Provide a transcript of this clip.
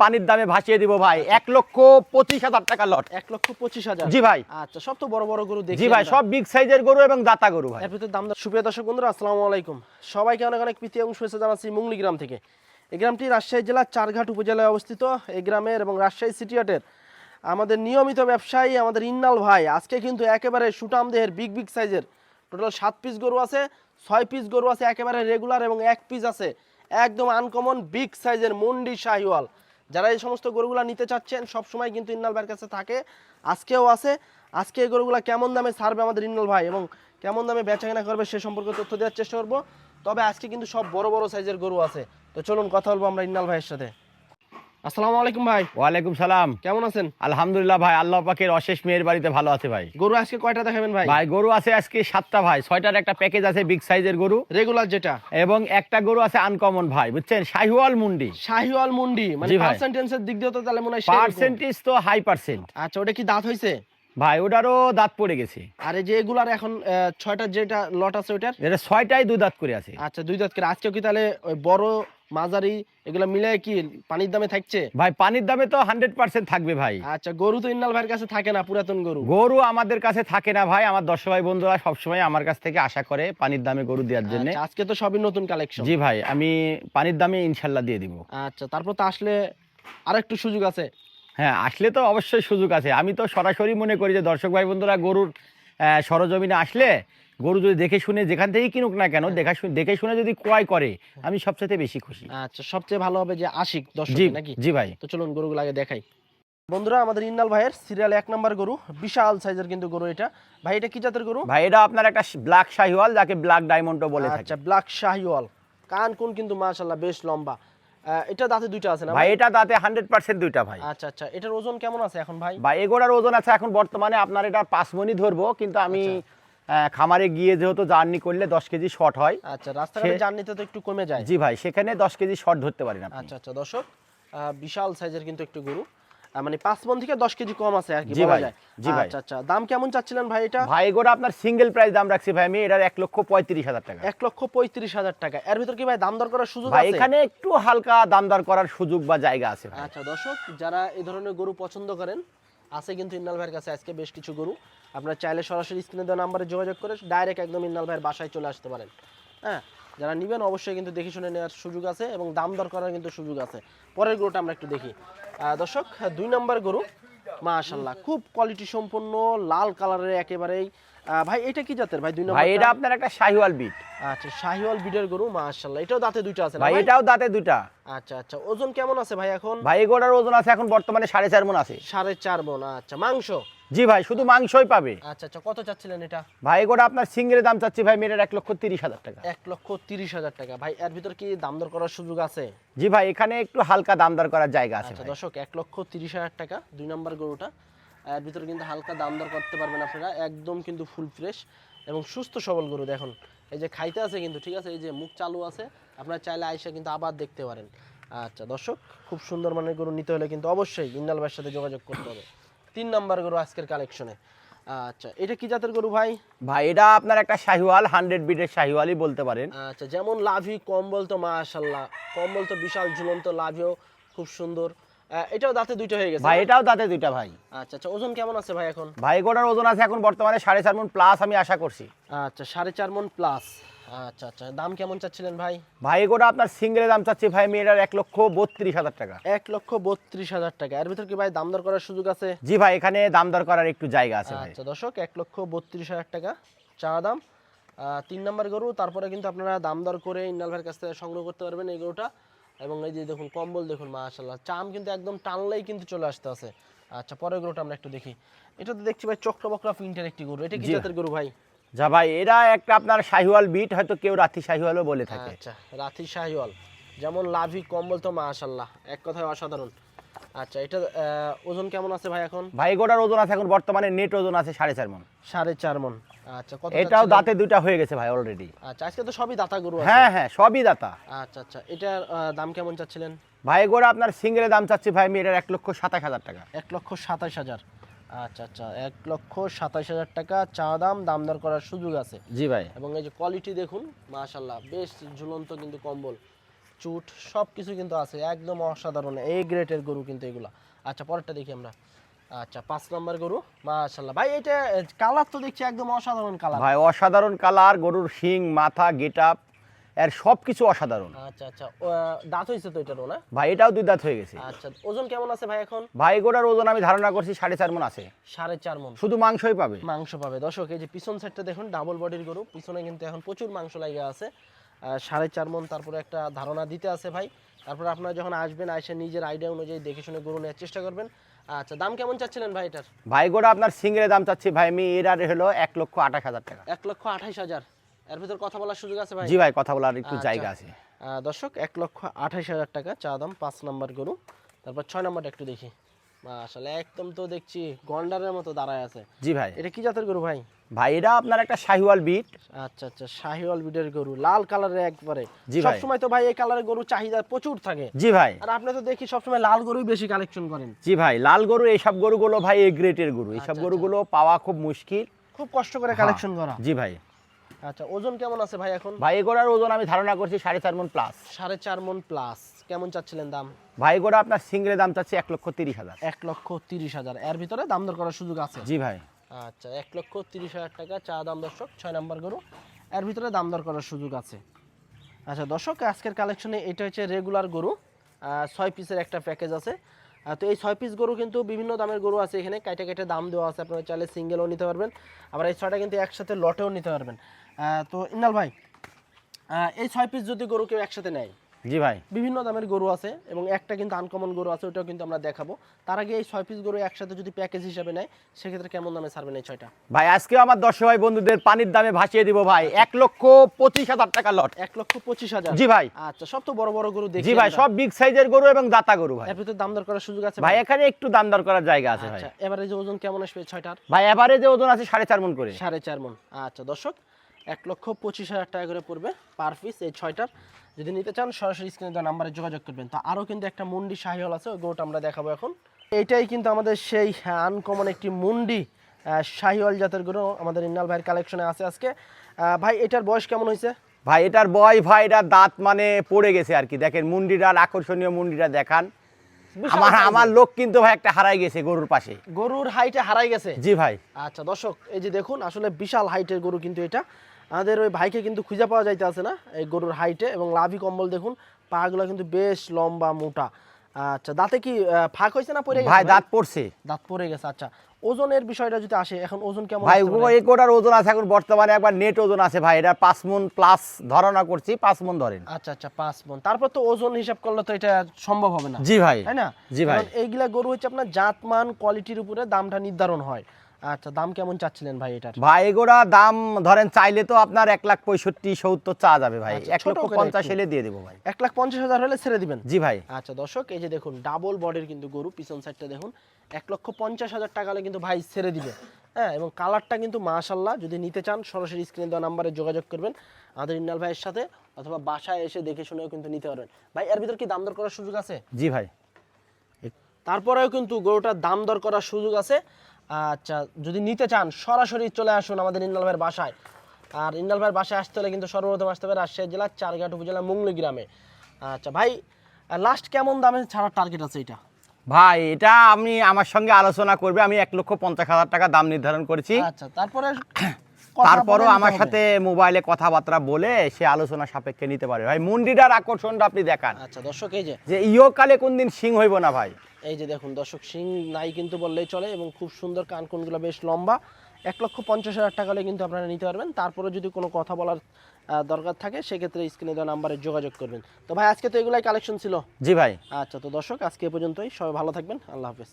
পানির দামে ভাসিয়ে দিব ভাই। এক লক্ষ পঁচিশ হাজার টাকা লট। এক লক্ষ পঁচিশ হাজার? জি ভাই। আচ্ছা সব তো বড় বড় গরু দেখি জি ভাই সব বিগ সাইজের গরু এবং দাতা গরু ভাই। এর দাম সুপ্রিয় দর্শক বন্ধুরা আসসালামু আলাইকুম। সবাইকে অনেক অনেক প্রীতি এবং শুভেচ্ছা জানাচ্ছি মুংলি গ্রাম থেকে। এই গ্রামটি রাজশাহী জেলার চারঘাট উপজেলায় অবস্থিত। এই গ্রামের এবং রাজশাহী সিটি হাটের আমাদের নিয়মিত ব্যবসায়ী আমাদের ইন্নাল ভাই আজকে কিন্তু একেবারে সুটাম দেহের বিগ বিগ সাইজের টোটাল সাত পিস গরু আছে ছয় পিস গরু আছে একেবারে রেগুলার এবং এক পিস আছে। একদম আনকমন বিগ সাইজের মুন্ডি শাহিওয়াল। যারা এই সমস্ত গরুগুলো নিতে চাচ্ছেন, সব সময় কিন্তু ইন্নাল ভাইয়ের কাছে থাকে। আজকেও আছে। আজকে এই গরুগুলো কেমন দামে ছাড়বে আমাদের ইন্নাল ভাই এবং কেমন দামে বেচা কেনা করবে সে সম্পর্কে তথ্য দেওয়ার চেষ্টা করব। তবে আজকে কিন্তু সব বড় বড় সাইজের গরু আছে। তো চলুন কথা বলব আমরা ইন্নাল ভাইয়ের সাথে। আসসালামু আলাইকুম ভাই। ওয়ালাইকুম সালাম। কেমন আছেন? আলহামদুলিল্লাহ ভাই আল্লাহ পাকের অশেষ মেয়ের বাড়িতে ভালো আছে ভাই। গরু আজকে কয়টা দেখাবেন ভাই? ভাই গরু আছে আজকে সাতটা ভাই। ছয়টার একটা প্যাকেজ আছে বিগ সাইজের গরু। রেগুলার যেটা। এবং একটা গরু আছে আনকমন ভাই বুঝছেন? শাহিওয়াল মুন্ডি। শাহিওয়াল মুন্ডি। মানে। পার্সেন্টেজের দিক দিয়ে তো তাহলে মনে হয়। পার্সেন্টেজ তো হাই পার্সেন্ট আচ্ছা ওটা কি দাঁত হয়েছে ভাই ওটারও দাঁত পড়ে গেছে। আর যে এগুলার এখন আহ, ছয়টার যেটা লট আছে ওইটার এটা ছয়টাই দুই দাঁত করে আছে। আচ্ছা দুই দাঁত করে। আজকেও কি তাহলে ওই বড় মাঝারি এগুলা মিলে কি পানির দামে থাকছে? ভাই পানির দামে তো হান্ড্রেড পার্সেন্ট থাকবে ভাই। আচ্ছা গরু তো ইন্নাল ভাইয়ের কাছে থাকে না পুরাতন গরু। গরু আমাদের কাছে থাকে না ভাই আমার দর্শক ভাই বন্ধুরা সবসময় আমার কাছ থেকে আশা করে পানির দামে গরু দেওয়ার জন্য। আচ্ছা, আজকে তো সবই নতুন কালেকশন জি ভাই আমি পানির দামে ইনশাল্লাহ দিয়ে দিব। আচ্ছা তারপর তো আসলে আর একটু সুযোগ আছে। হ্যাঁ আসলে তো অবশ্যই সুযোগ আছে। আমি তো সরাসরি মনে করি যে দর্শক ভাই বন্ধুরা গরুর আহ, সরজমিনে আসলে গরু যদি দেখে শুনে যেখান থেকেই কিনুক না কেন দেখা শুনে দেখে শুনে যদি ক্রয় করে আমি সবচেয়ে বেশি খুশি। আচ্ছা সবচেয়ে ভালো হবে যে আশিক দর্শক নাকি? জি ভাই। তো চলুন গরুগুলো আগে দেখাই। বন্ধুরা আমাদের ইন্নাল ভাইয়ের সিরিয়াল এক নাম্বার গরু বিশাল সাইজের কিন্তু গরু এটা। ভাই এটা কি জাতের গরু? ভাই এটা আপনার একটা ব্ল্যাক শাহিওয়াল যাকে ব্ল্যাক ডায়মন্ডও বলে থাকে। আচ্ছা ব্ল্যাক শাহিওয়াল। কান কোন কিন্তু মাশাআল্লাহ বেশ লম্বা। এটা দাঁতে দুইটা আছে না ভাই এটা দাঁতে হান্ড্রেড পার্সেন্ট দুইটা ভাই। আচ্ছা আচ্ছা এটার ওজন কেমন আছে এখন ভাই? ভাই এগোড়ার ওজন আছে এখন বর্তমানে আপনার এটা পাঁচ মনি ধরবো কিন্তু আমি আচ্ছা। খামারে গিয়ে যেহেতু জার্নি করলে দশ কেজি শর্ট হয়। আচ্ছা রাস্তাঘাটে জার্নিতে তো একটু কমে যায়। জি ভাই সেখানে দশ কেজি শর্ট ধরতে পারি না আচ্ছা আচ্ছা দর্শক বিশাল সাইজের কিন্তু একটু গরু। মানে পাঁচ মন থেকে দশ কেজি কম আছে আর কি বলা যায়। জি ভাই। আচ্ছা আচ্ছা দাম কেমন চাচ্ছিলেন ভাই এটা? ভাই এগোড়া আপনার সিঙ্গেল প্রাইস দাম রাখছি ভাই আমি এটার এক লক্ষ পঁয়ত্রিশ হাজার টাকা। এক লক্ষ পঁয়ত্রিশ হাজার টাকা। এর ভিতর কি ভাই দাম দর করার সুযোগ ভাই আছে? এখানে একটু হালকা দাম দর করার সুযোগ বা জায়গা আছে আচ্ছা দর্শক যারা এই ধরনের গরু পছন্দ করেন আছে কিন্তু ইন্নাল ভাইয়ের কাছে আজকে বেশ কিছু গরু। আপনারা চাইলে সরাসরি স্ক্রিনে দেওয়া নাম্বারে যোগাযোগ করে ডাইরেক্ট একদম ইন্নাল ভাইয়ের বাসায় চলে আসতে পারেন। হ্যাঁ যারা নেবেন অবশ্যই কিন্তু দেখে শুনে নেওয়ার সুযোগ আছে এবং দাম দর করার কিন্তু সুযোগ আছে। পরের গরুটা আমরা একটু দেখি। দর্শক, দুই নম্বর গরু মাশাল্লাহ খুব কোয়ালিটি সম্পন্ন লাল কালারের একেবারেই ভাই এটা কি জাতের? ভাই দুই নম্বর ভাই এটা আপনার একটা শাহিওয়াল বিট। আচ্ছা শাহিওয়াল বিডের গরু মাশাল্লাহ এটাও দাঁতে দুইটা আছে ভাই? এটাও দাঁতে দুটা আচ্ছা আচ্ছা ওজন কেমন আছে ভাই এখন? ভাই এগোড়ার ওজন আছে এখন বর্তমানে সাড়ে চার মন আছে। সাড়ে চার মন আচ্ছা মাংস? জি ভাই শুধু মাংসই পাবে। আচ্ছা আচ্ছা কত চাচ্ছিলেন এটা? ভাই এগোড়া আপনার সিঙ্গেলের দাম চাচ্ছি ভাই মেয়ের এক লক্ষ তিরিশ হাজার টাকা। এক লক্ষ তিরিশ হাজার টাকা। ভাই এর ভিতর কি দাম দর করার সুযোগ আছে? জি ভাই এখানে একটু হালকা দাম দর করার জায়গা আছে আচ্ছা দর্শক এক লক্ষ তিরিশ হাজার টাকা দুই নম্বর গরুটা। এর ভিতরে কিন্তু হালকা দাম দর করতে পারবেন আপনারা। একদম কিন্তু ফুল ফ্রেশ এবং সুস্থ সবল গরু দেখুন। এই যে খাইতে আছে কিন্তু ঠিক আছে? এই যে মুখ চালু আছে আপনারা চাইলে আইসা কিন্তু আবার দেখতে পারেন। আচ্ছা দর্শক খুব সুন্দর মানের গরু নিতে হলে কিন্তু অবশ্যই ইন্দাল ভাইয়ের সাথে যোগাযোগ করতে হবে। তিন নম্বর গরু আজকের কালেকশনে আচ্ছা এটা কি জাতের গরু ভাই? ভাই এটা আপনার একটা শাহিওয়াল হান্ড্রেড বিটের শাহিওয়ালই বলতে পারেন। আচ্ছা যেমন লাভি কম্বল তো মাশাল্লাহ কম্বল তো বিশাল ঝুলন্ত লাভিও খুব সুন্দর। এটাও দাঁতে দুইটা হয়ে গেছে ভাই এটাও দাঁতে দুইটা ভাই। আচ্ছা আচ্ছা ওজন কেমন আছে ভাই এখন? ভাই এগোড়ার ওজন আছে এখন বর্তমানে সাড়ে চার মন প্লাস আমি আশা করছি। আচ্ছা সাড়ে চার মন প্লাস আচ্ছা আচ্ছা দাম কেমন চাচ্ছিলেন ভাই? ভাই এগোড়া আপনার সিঙ্গেলের দাম চাচ্ছি ভাই মেয়েটার এক লক্ষ বত্রিশ হাজার টাকা। এক লক্ষ বত্রিশ হাজার টাকা। এর ভিতর কি ভাই দাম দর করার সুযোগ আছে? জি ভাই এখানে দাম দর করার একটু জায়গা আছে আচ্ছা দর্শক এক লক্ষ বত্রিশ হাজার টাকা চা দাম। আহ, তিন নম্বর গরু তারপরে কিন্তু আপনারা দাম দর করে ভাইয়ের কাছ থেকে সংগ্রহ করতে পারবেন এই গরুটা। এবং এই যে দেখুন কম্বল দেখুন মাশাল্লাহ চাম কিন্তু একদম টানলেই কিন্তু চলে আসতে আছে। আচ্ছা পরের গরুটা আমরা একটু দেখি। এটা তো দেখছি ভাই চক্র বকরা প্রিন্টের একটি গরু। এটা কি। জাতের গরু ভাই? যা ভাই এরা একটা আপনার শাহিওয়াল বিট হয়তো কেউ রাথি শাহিওয়ালও বলে থাকে। আচ্ছা রাথি শাহিওয়াল। যেমন লাভি কম্বল তো মাশাল্লাহ এক কথায় অসাধারণ। আচ্ছা এটা ওজন কেমন আছে ভাই এখন? ভাই এগোড়ার ওজন আছে এখন বর্তমানে নেট ওজন আছে সাড়ে চার মন। সাড়ে চার মন। আচ্ছা কত এটাও দাঁতে দুইটা হয়ে গেছে ভাই অলরেডি আচ্ছা আজকে তো সবই দাতা গরু হ্যাঁ হ্যাঁ সবই দাতা। আচ্ছা আচ্ছা এটার দাম কেমন চাচ্ছিলেন? ভাই এগোড়া আপনার সিঙ্গেলের দাম চাচ্ছি ভাই মেয়েটার এক লক্ষ সাতাশ হাজার টাকা। এক লক্ষ সাতাশ হাজার। আচ্ছা আচ্ছা এক লক্ষ সাতাশ হাজার টাকা চা দাম দাম দর করার সুযোগ আছে। জি ভাই। এবং এই যে কোয়ালিটি দেখুন মাশাল্লাহ বেশ ঝুলন্ত কিন্তু কম্বল। চুট সব কিছু কিন্তু আছে একদম অসাধারণ এই গ্রেটের গরু কিন্তু এগুলা। আচ্ছা পরেরটা দেখি আমরা। আচ্ছা পাঁচ নম্বর গরু মাশাল্লাহ ভাই এটা কালার তো দেখছি একদম অসাধারণ কালার ভাই অসাধারণ কালার গরুর শিং মাথা গেট আপ এর সব কিছু অসাধারণ। আচ্ছা আচ্ছা দাঁত হয়েছে তো এটারও না? ভাই এটাও দুই দাঁত হয়ে গেছে। আচ্ছা ওজন কেমন আছে ভাই এখন? ভাই গোটার ওজন আমি ধারণা করছি সাড়ে চার মন আছে। সাড়ে চার মন। শুধু মাংসই পাবে। মাংস পাবে। দর্শক এই যে পিছন সাইডটা দেখুন ডাবল বডির গরু। পিছনে কিন্তু এখন প্রচুর মাংস লাগে আছে। সাড়ে চার মন তারপরে একটা ধারণা দিতে আছে ভাই। তারপরে আপনারা যখন আসবেন এসে নিজের আইডিয়া অনুযায়ী দেখে শুনে গরু নেওয়ার চেষ্টা করবেন। আচ্ছা দাম কেমন চাচ্ছিলেন ভাই এটার? ভাই গোটা আপনার সিঙ্গের দাম চাচ্ছি ভাই আমি এর আর হলো এক লক্ষ আঠাশ হাজার টাকা। এক লক্ষ আঠাশ হাজার। এর ভিতর কথা বলার সুযোগ আছে ভাই? জি ভাই কথা বলার একটু আচ্ছা। জায়গা আছে। দর্শক এক লক্ষ আঠাশ হাজার টাকা চা দাম পাঁচ নাম্বার গরু। তারপর ছয় নাম্বারটা একটু দেখি। আসলে একদম তো দেখছি গন্ডারের মতো দাঁড়ায় আছে। জি ভাই। এটা কি জাতের গরু ভাই? ভাই এটা আপনার একটা শাহিওয়াল বিট। আচ্ছা আচ্ছা শাহিওয়াল বিডের গরু লাল কালারের একবারে। জি। সবসময় তো ভাই এই কালারের গরু চাহিদা প্রচুর থাকে। জি ভাই। আর আপনি তো দেখি সবসময় লাল গরুই বেশি কালেকশন করেন। জি ভাই লাল গরু এইসব গরুগুলো ভাই এ গ্রেটের গরু। এইসব আচ্ছা, গরুগুলো পাওয়া খুব মুশকিল। খুব কষ্ট করে কালেকশন করা। জি ভাই। আচ্ছা ওজন কেমন আছে ভাই এখন? ভাই এগোড়ার ওজন আমি ধারণা করছি সাড়ে চার মন প্লাস সাড়ে চার মন প্লাস কেমন চাচ্ছিলেন দাম? ভাই গোড়া আপনার সিঙ্গের দাম চাচ্ছি এক লক্ষ তিরিশ হাজার। এক লক্ষ তিরিশ হাজার। এর ভিতরে দাম দর করার সুযোগ আছে। জি ভাই। আচ্ছা এক লক্ষ তিরিশ হাজার টাকা চা দাম দর্শক, ছয় নম্বর গরু। এর ভিতরে দাম দর করার সুযোগ আছে। আচ্ছা দর্শক, আজকের কালেকশনে এটা হচ্ছে রেগুলার গরু ছয় পিসের একটা প্যাকেজ আছে। তো এই ছয় পিস গরু কিন্তু বিভিন্ন দামের গরু আছে এখানে। কাইটে কেটে দাম দেওয়া আছে, আপনারা চাইলে সিঙ্গেলও নিতে পারবেন। আবার এই ছয়টা কিন্তু একসাথে লটেও নিতে পারবেন। তো ইনাল ভাই এই ছয় পিস যদি গরু কেউ একসাথে নেয় জি ভাই। বিভিন্ন দামের গরু আছে এবং একটা কিন্তু আনকমন গরু আছে ওটাও কিন্তু আমরা দেখাবো। তার আগে এই ছয় পিস গরু একসাথে যদি প্যাকেজ হিসাবে নেয় সেক্ষেত্রে কেমন দামে ছাড়বেন এই ছয়টা? ভাই আজকেও আমার দর্শক ভাই বন্ধুদের পানির দামে ভাসিয়ে দিব ভাই। এক লক্ষ পঁচিশ হাজার টাকা লট। এক লক্ষ পঁচিশ হাজার। জি ভাই। আচ্ছা সব তো বড় বড় গরু দেখি জি ভাই সব বিগ সাইজের গরু এবং দাতা গরু ভাই। এর ভিতরে দাম দর করার সুযোগ আছে ভাই এখানে একটু দাম দর করার জায়গা আছে ভাই। আচ্ছা এবারে যে ওজন কেমন আসবে ছয়টার? ভাই এভারেজে ওজন আছে সাড়ে চার মন করে। সাড়ে চার মন। আচ্ছা দর্শক এক লক্ষ পঁচিশ হাজার টাকা করে পড়বে পার পিস এই ছয়টার। যদি নিতে চান সরাসরি স্ক্রিনে দেওয়া নাম্বারে যোগাযোগ করবেন। তো আরও কিন্তু একটা মুন্ডি শাহিওয়াল আছে ওই গরুটা আমরা দেখাবো এখন। এইটাই কিন্তু আমাদের সেই আনকমন একটি মুন্ডি শাহিওয়াল জাতের গরু আমাদের ইন্নাল ভাইয়ের কালেকশনে আছে আজকে। ভাই এটার বয়স কেমন হয়েছে? ভাই এটার বয় ভাই এটার দাঁত মানে পড়ে গেছে আর কি। দেখেন মুন্ডিটার আকর্ষণীয় মুন্ডিটা দেখান। আমার আমার লোক কিন্তু ভাই একটা হারাই গেছে গরুর পাশে। গরুর হাইটে হারাই গেছে? জি ভাই। আচ্ছা দর্শক এই যে দেখুন আসলে বিশাল হাইটের গরু কিন্তু এটা। আমাদের ওই ভাইকে কিন্তু খুঁজে পাওয়া যাইতে আছে না? এই গরুর হাইটে এবং লাভি কম্বল দেখুন পাগুলো কিন্তু বেশ লম্বা মোটা। আচ্ছা দাঁতে কি ফাঁক হয়েছে না পড়ে গেছে ভাই দাঁত পড়ছে। দাঁত পড়ে গেছে আচ্ছা। ওজনের বিষয়টা যদি আসে এখন ওজন কেমন ভাই পারে? এই ওজন আছে এখন বর্তমানে একবার নেট ওজন আছে ভাই। এটা পাঁচ মন প্লাস ধারণা করছি পাঁচ মন ধরেন। আচ্ছা আচ্ছা পাঁচ মন। তারপর তো ওজন হিসাব করলে তো এটা সম্ভব হবে না। জি ভাই তাই না? জি ভাই। এইগুলা গরু হচ্ছে আপনার জাতমান কোয়ালিটির উপরে দামটা নির্ধারণ হয়। আচ্ছা দাম কেমন চাচ্ছিলেন ভাই এটার? ভাই এগুলা দাম ধরেন চাইলে তো আপনার এক লাখ পঁয়ষট্টি সত্তর চা যাবে ভাই। আচ্ছা, এক লক্ষ পঞ্চাশ। এলে দিয়ে দেবো ভাই। এক লাখ পঞ্চাশ হাজার হলে ছেড়ে দিবেন? জি ভাই। আচ্ছা দর্শক এই যে দেখুন ডাবল বডির কিন্তু গরু পিছন সাইডটা দেখুন এক লক্ষ পঞ্চাশ হাজার টাকা হলে কিন্তু ভাই ছেড়ে দিবে। হ্যাঁ এবং কালারটা কিন্তু মাশাল্লাহ যদি নিতে চান সরাসরি স্ক্রিনে দেওয়া নাম্বারে যোগাযোগ করবেন আমাদের ইন্নাল ভাইয়ের সাথে অথবা বাসায় এসে দেখে শুনেও কিন্তু নিতে পারবেন। ভাই এর ভিতর কি দাম দর করার সুযোগ আছে? জি ভাই। তারপরেও কিন্তু গরুটার দাম দর করার সুযোগ আছে। আচ্ছা যদি নিতে চান সরাসরি চলে আসুন আমাদের ইন্দাল ভাইয়ের বাসায়। আর ইন্দাল ভাইয়ের বাসায় আসতে হলে কিন্তু সর্বপ্রথম আসতে হবে রাজশাহী জেলার চারঘাট উপজেলা মুংলি গ্রামে। আচ্ছা ভাই লাস্ট কেমন দামে ছাড়ার টার্গেট আছে এটা? ভাই এটা আমি আমার সঙ্গে আলোচনা করবে। আমি এক লক্ষ পঞ্চাশ হাজার টাকা দাম নির্ধারণ করেছি। আচ্ছা তারপরে তারপরও আমার সাথে মোবাইলে কথাবার্তা বলে সে আলোচনা সাপেক্ষে নিতে পারে। ভাই মন্ডিটার আকর্ষণটা আপনি দেখান। আচ্ছা দর্শক এই যে যে ইয়কালে কোন দিন সিং হইব না ভাই? এই যে দেখুন দর্শক সিং নাই কিন্তু বললেই চলে এবং খুব সুন্দর কানকুনগুলো বেশ লম্বা। এক লক্ষ পঞ্চাশ হাজার টাকা হলে কিন্তু আপনারা নিতে পারবেন। তারপরে যদি কোনো কথা বলার দরকার থাকে সেক্ষেত্রে স্ক্রিনে দেওয়া নাম্বারে যোগাযোগ করবেন। তো ভাই আজকে তো এগুলাই কালেকশন ছিল। জি ভাই। আচ্ছা তো দর্শক আজকে এ পর্যন্তই। সবাই ভালো থাকবেন। আল্লাহ হাফেজ।